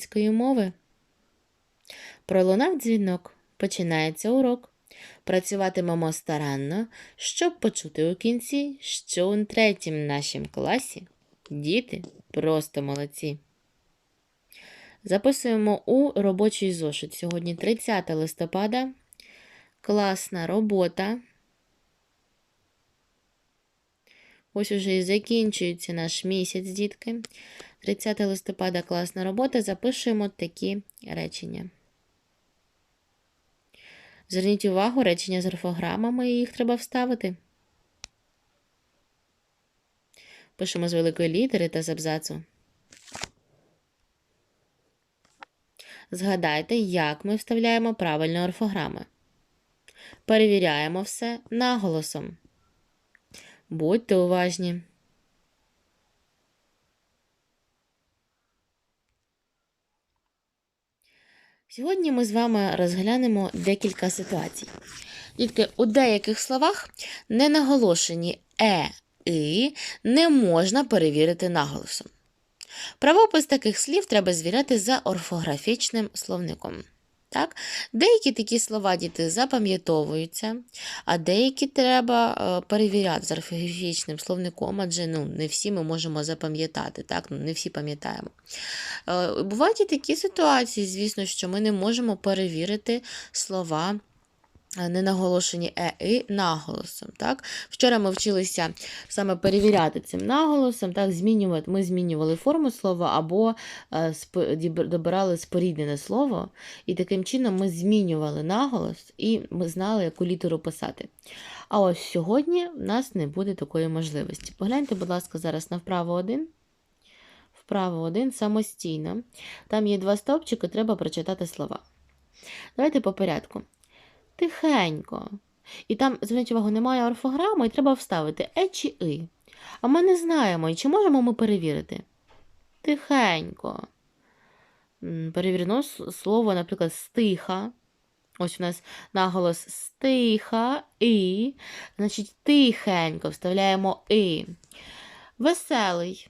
української мови. Пролунав дзвінок. Починається урок. Працюватимемо старанно, щоб почути у кінці, що у третім нашім класі діти просто молодці. Записуємо у робочий зошит. Сьогодні 30 листопада. Класна робота. Ось уже і закінчується наш місяць, дітки. 30 листопада класна робота. Запишуємо такі речення. Зверніть увагу, речення з орфограмами, їх треба вставити. Пишемо з великої літери та з абзацу. Згадайте, як ми вставляємо правильно орфограми. Перевіряємо все наголосом. Будьте уважні. Сьогодні ми з вами розглянемо декілька ситуацій. Дітки, у деяких словах ненаголошені е, і не можна перевірити наголосом. Правопис таких слів треба звіряти за орфографічним словником. Так? Деякі такі слова діти запам'ятовуються, а деякі треба е, перевіряти з орфографічним словником, адже ну, не всі ми можемо запам'ятати, так? ну, не всі пам'ятаємо. Е, Бувають і такі ситуації, звісно, що ми не можемо перевірити слова. Е, Ненаголошені е і наголосом. Так? Вчора ми вчилися саме перевіряти цим наголосом, так, змінювати, ми змінювали форму слова або е, добирали споріднене слово, і таким чином ми змінювали наголос і ми знали, яку літеру писати. А ось сьогодні в нас не буде такої можливості. Погляньте, будь ласка, зараз на вправо один. Вправо один самостійно. Там є два стовпчики, треба прочитати слова. Давайте по порядку. Тихенько. І там, зверніть увагу, немає орфограми, і треба вставити е чи и. А ми не знаємо, і чи можемо ми перевірити? Тихенько. Перевірено слово, наприклад, стиха. Ось у нас наголос стиха і. Значить, тихенько вставляємо и. Веселий.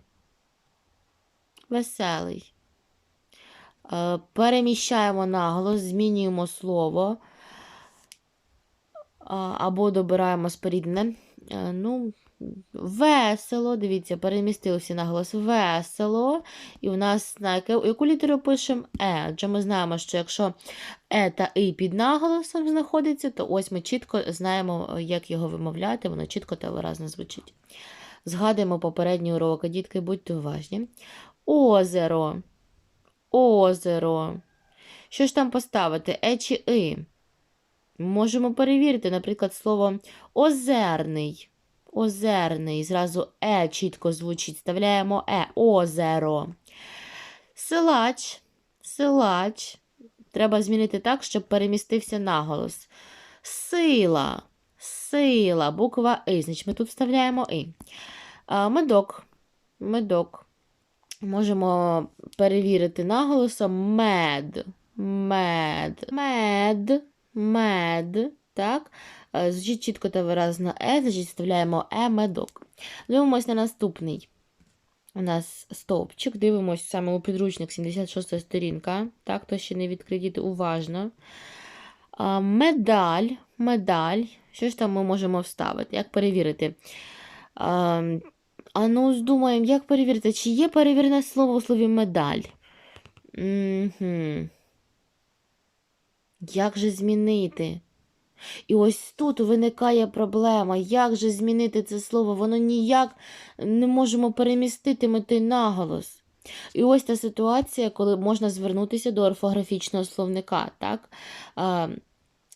Веселий. Е, Переміщаємо наголос, змінюємо слово. Або добираємо спорідне. Е, Ну, весело. Дивіться, перемістився наголос весело. І в нас на яку літеру пишемо Е. Адже ми знаємо, що якщо Е та І під наголосом знаходиться, то ось ми чітко знаємо, як його вимовляти, воно чітко та виразно звучить. Згадуємо попередні уроки, дітки, будьте уважні. Озеро. Озеро. Що ж там поставити? Е чи И? Можемо перевірити, наприклад, слово озерний. Озерний. Зразу е чітко звучить. Вставляємо е. Озеро. Силач. Силач. Треба змінити так, щоб перемістився наголос. Сила. Сила. Буква И. Значить, ми тут вставляємо И. Медок. Медок. Можемо перевірити наголосом мед. Мед. Мед. Мед. Так. Е, Звучить чітко та виразно е, значить вставляємо е медок. Дивимось на наступний. У нас стовпчик. Дивимось саме у підручник 76 сторінка. Так, то ще не відкрити уважно. А, Медаль. Медаль. Що ж там ми можемо вставити? Як перевірити? А, а ну, здумаємо, як перевірити, чи є перевірене слово у слові медаль? Угу. Як же змінити? І ось тут виникає проблема. Як же змінити це слово? Воно ніяк не можемо перемістити той наголос. І ось та ситуація, коли можна звернутися до орфографічного словника, так?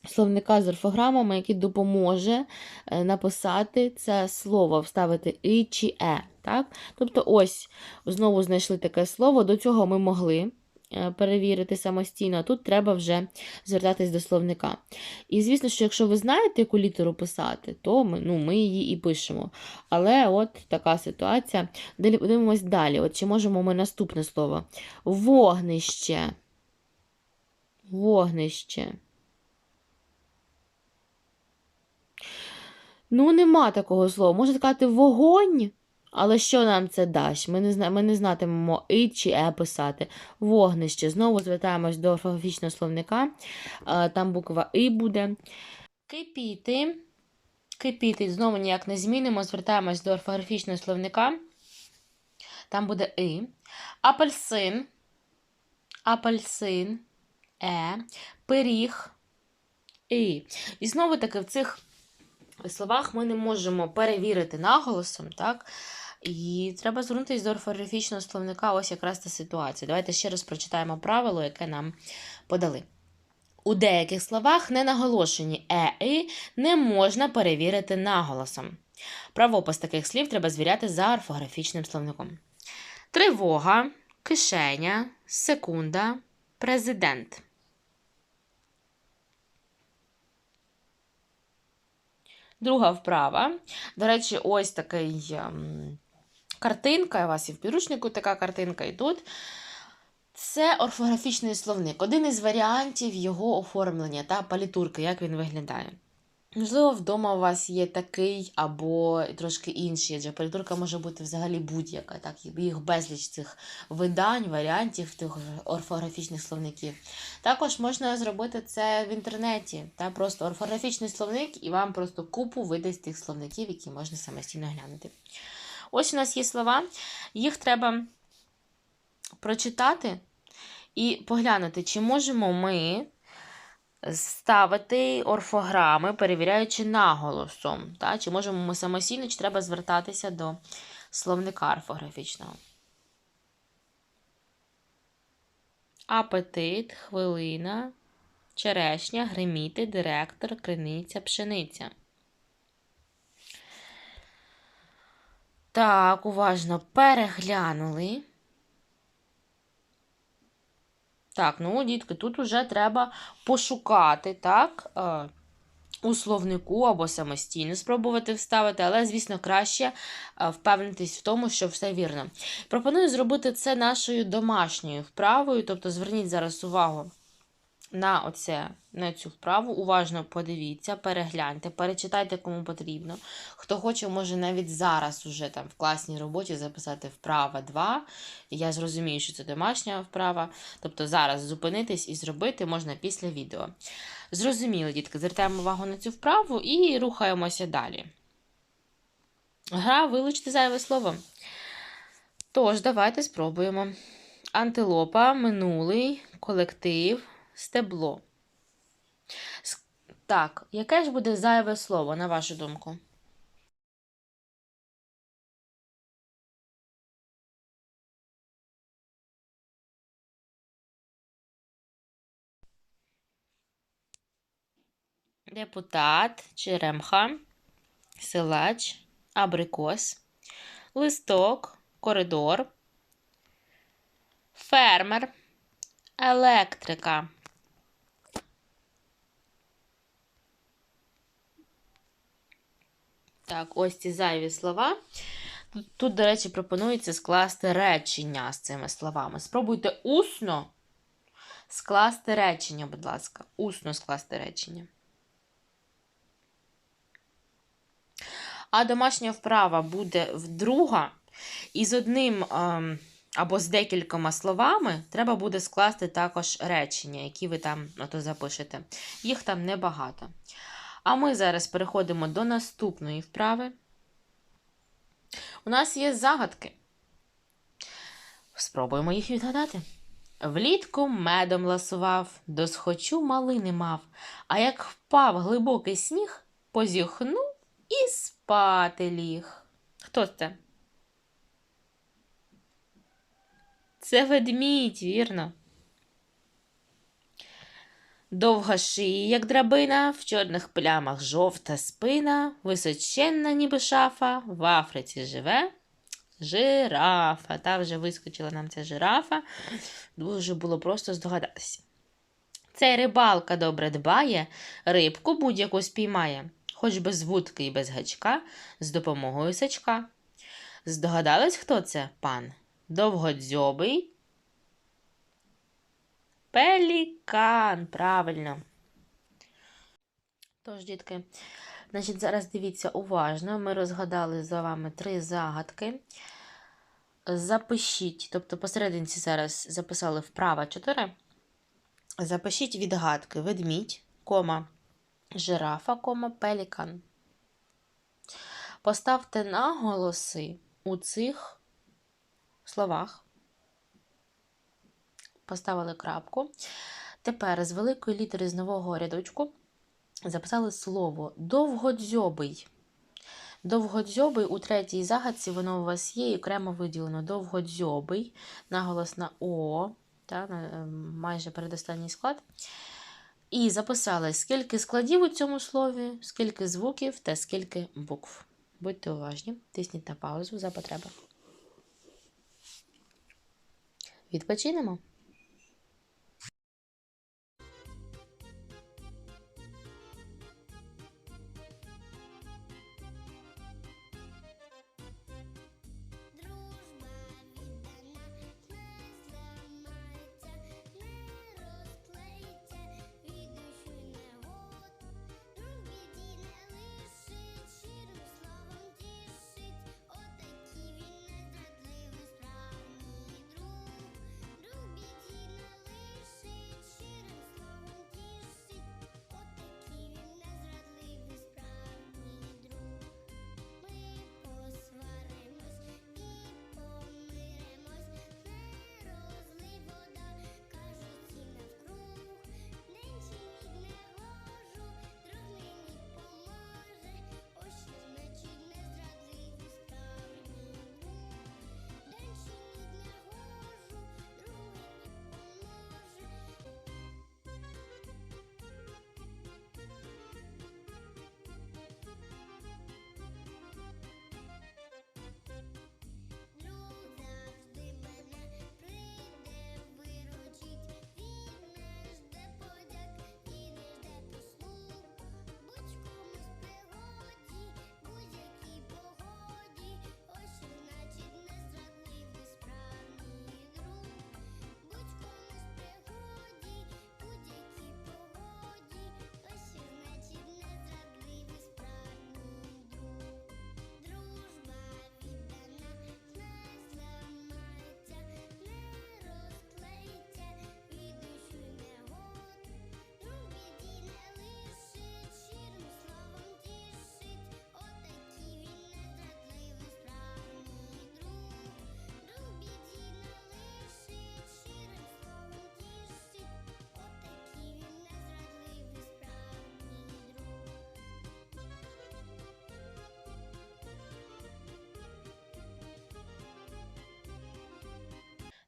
Словника з орфограмами, який допоможе е, написати це слово, вставити і чи е. Так? Тобто, ось знову знайшли таке слово. До цього ми могли перевірити самостійно, а тут треба вже звертатись до словника. І звісно, що якщо ви знаєте, яку літеру писати, то ми, ну, ми її і пишемо. Але от така ситуація. Далі Дивимось далі. От чи можемо ми наступне слово? Вогнище. Вогнище. Ну, нема такого слова. Можна сказати вогонь, Але що нам це дасть? Ми не, зна... ми не знатимемо і чи е писати. Вогнище. Знову звертаємось до орфографічного словника. Е, Там буква І буде. Кипіти. Кипіти. Знову ніяк не змінимо. Звертаємось до орфографічного словника. Там буде І. Апельсин. Апельсин. Е. Пиріг. І. І знову таки в цих словах ми не можемо перевірити наголосом, так? І треба звернутися до орфографічного словника, ось якраз та ситуація. Давайте ще раз прочитаємо правило, яке нам подали. У деяких словах не наголошені е і не можна перевірити наголосом. Правопис таких слів треба звіряти за орфографічним словником. Тривога, кишеня, секунда, президент. Друга вправа. До речі, ось такий ем, картинка. У вас і в підручнику така картинка тут. Це орфографічний словник. Один із варіантів його оформлення та палітурки, як він виглядає. Можливо, вдома у вас є такий або трошки інший, адже палітурка може бути взагалі будь-яка. Так, їх безліч цих видань, варіантів тих орфографічних словників. Також можна зробити це в інтернеті, та просто орфографічний словник, і вам просто купу видасть тих словників, які можна самостійно глянути. Ось у нас є слова, їх треба прочитати і поглянути, чи можемо ми ставити орфограми, перевіряючи наголосом. Та? Чи можемо ми самостійно, чи треба звертатися до словника орфографічного. Апетит, хвилина, черешня, гриміти, директор, криниця, пшениця. Так, уважно переглянули. Так, ну, дітки, тут вже треба пошукати, так, е, у словнику або самостійно спробувати вставити, але, звісно, краще е, впевнитись в тому, що все вірно. Пропоную зробити це нашою домашньою вправою, тобто зверніть зараз увагу на оце, на цю вправу. Уважно подивіться, перегляньте, перечитайте, кому потрібно. Хто хоче, може навіть зараз уже там в класній роботі записати вправа 2. Я зрозумію, що це домашня вправа. Тобто зараз зупинитись і зробити можна після відео. Зрозуміло, дітки, звертаємо увагу на цю вправу і рухаємося далі. Гра вилучити зайве слово. Тож, давайте спробуємо. Антилопа, минулий, колектив, стебло. Так, яке ж буде зайве слово, на вашу думку? Депутат, черемха, силач, абрикос, листок, коридор, фермер, електрика. Так, ось ці зайві слова. Тут, до речі, пропонується скласти речення з цими словами. Спробуйте усно скласти речення, будь ласка. Усно скласти речення. А домашня вправа буде вдруга, і з одним ем, або з декількома словами треба буде скласти також речення, які ви там запишете. Їх там небагато. А ми зараз переходимо до наступної вправи. У нас є загадки. Спробуємо їх відгадати. Влітку медом ласував, досхочу малини мав, а як впав глибокий сніг, позіхнув і спати ліг. Хто це? Це ведмідь, вірно. Довга шия, як драбина, в чорних плямах жовта спина, височенна, ніби шафа, в Африці живе. Жирафа. Та вже вискочила нам ця жирафа. Дуже було просто здогадатися. Цей рибалка добре дбає, рибку будь-яку спіймає, хоч без вудки і без гачка, з допомогою сачка. Здогадались, хто це пан? Довгодзьобий Пелікан, правильно. Тож, дітки, Значить, зараз дивіться уважно. Ми розгадали за вами три загадки. Запишіть, тобто посерединці зараз записали вправа 4. Запишіть відгадки ведмідь, кома, жирафа, кома, пелікан. Поставте наголоси у цих словах. Поставили крапку. Тепер з великої літери з нового рядочку записали слово довгодзьобий. Довгодзьобий у третій загадці воно у вас є і окремо виділено. Довгодзьобий, наголос на О, та, на, е, майже передостанній склад. І записали, скільки складів у цьому слові, скільки звуків та скільки букв. Будьте уважні, тисніть на паузу за потреби. Відпочинемо.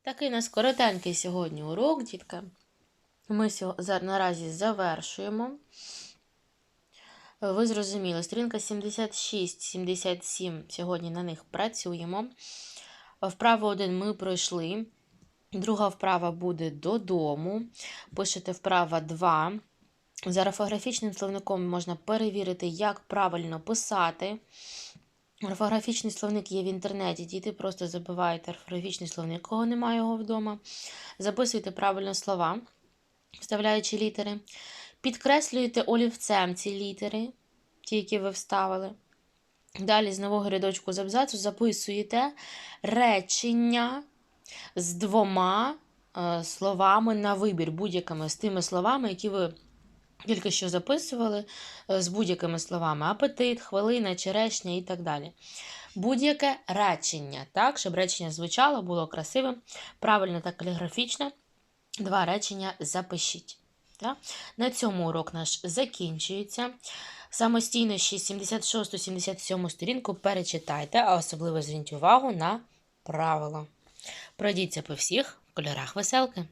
Такий у нас коротенький сьогодні урок, дітка. Ми наразі завершуємо. Ви зрозуміли, сторінка 76-77, сьогодні на них працюємо. Вправу 1 ми пройшли. Друга вправа буде додому. Пишете вправа 2. За орфографічним словником можна перевірити, як правильно писати. Орфографічний словник є в інтернеті. Діти просто забиваєте орфографічний словник, кого немає його вдома. Записуйте правильно слова, вставляючи літери. Підкреслюєте олівцем ці літери, ті, які ви вставили. Далі з нового рядочку з абзацу записуєте речення з двома е, словами на вибір, будь-якими з тими словами, які ви тільки що записували, е, з будь-якими словами: апетит, хвилина, черешня і так далі. Будь-яке речення, так, щоб речення звучало, було красивим, правильно та каліграфічно. Два речення запишіть. Так? На цьому урок наш закінчується. Самостійно ще 76-77 сторінку перечитайте, а особливо зверніть увагу на правила. Пройдіться по всіх кольорах веселки.